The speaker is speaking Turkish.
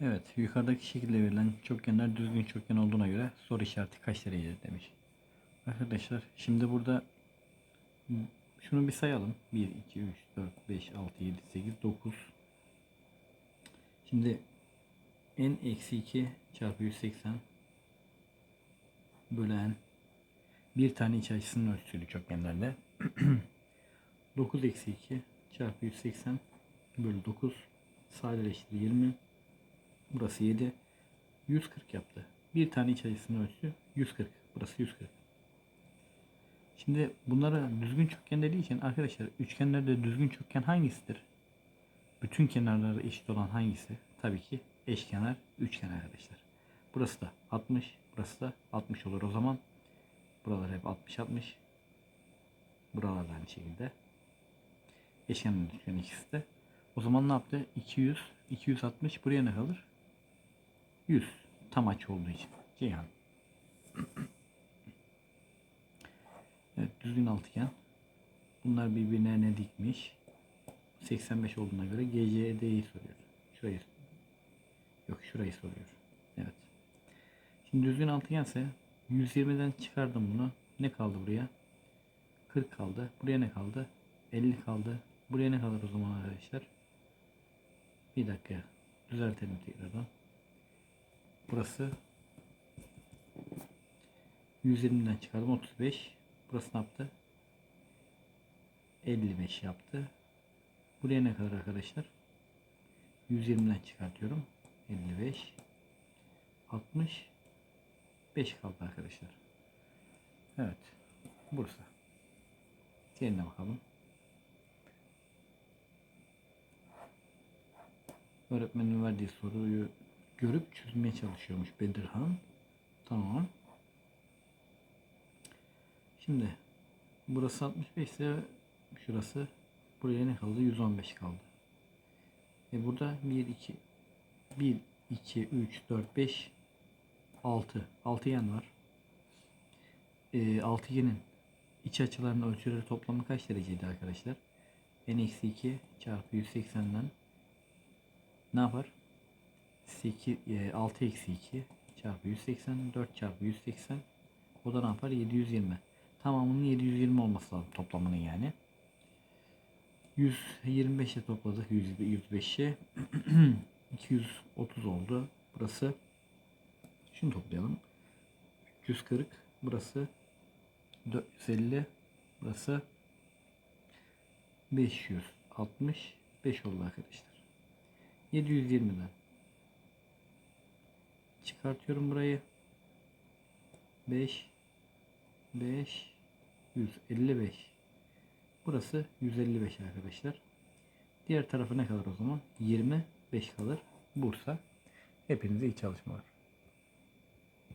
Evet, yukarıdaki şekilde verilen çokgenler düzgün çokgen olduğuna göre soru işareti kaç derecedir demiş. Arkadaşlar şimdi burada şunu bir sayalım. 1, 2, 3, 4, 5, 6, 7, 8, 9. Şimdi n eksi 2 çarpı 180 bölen bir tane iç açısının ölçüsüydü çokgenlerle. 9 eksi 2 çarpı 180 bölü 9 sadeleştir 20 burası 7 140 yaptı. Bir tane iç açısının ölçüsü 140 burası 140. Şimdi bunlara düzgün çokgen dediği için arkadaşlar üçgenlerde düzgün çokgen hangisidir? Bütün kenarları eşit olan hangisi? Tabii ki eşkenar üçgen arkadaşlar. Burası da 60, burası da 60 olur o zaman. Buralar hep 60 60. Buralar da aynı şekilde. Eşkenar üçgen ikisi de. O zaman ne yaptı? 200, 260 buraya ne kalır? 100. Tam açı olduğu için. Ceyhan. Evet düzgün altıgen. Bunlar birbirine ne dikmiş? 85 olduğuna göre GCD'yi soruyor. Şurayı Yok şurayı soruyor. Evet. Şimdi düzgün altıgense 120'den çıkardım bunu. Ne kaldı buraya? 40 kaldı. Buraya ne kaldı? 50 kaldı. Buraya ne kalır o zaman arkadaşlar? Bir dakika. Düzeltelim tekrardan. Burası 120'den çıkardım 35. Burası ne yaptı? 55 yaptı. Buraya ne kadar arkadaşlar? 120'den çıkartıyorum. 55 60 5 kaldı arkadaşlar. Evet. Bursa. Diğerine bakalım. Öğretmenin verdiği soruyu görüp çözmeye çalışıyormuş Bedirhan. Tamam. Şimdi burası 65 ise şurası buraya ne kaldı? 115 kaldı. E burada 1 2 1 2 3 4 5 6 altıgen var. E, altıgenin iç açılarının ölçüleri toplamı kaç dereceydi arkadaşlar? n-2 çarpı 180'den ne yapar? 8, e, 6 eksi 2 çarpı 180 4 çarpı 180 o da ne yapar? 720. Tamamının 720 olması lazım toplamının yani. 125'e topladık 105'e 230 oldu. Burası şunu toplayalım. 340 burası 450 burası 565 oldu arkadaşlar. 720'den çıkartıyorum burayı. 5 5 155 Burası 155 arkadaşlar. Diğer tarafı ne kalır o zaman? 25 kalır. Bursa. Hepinize iyi çalışmalar.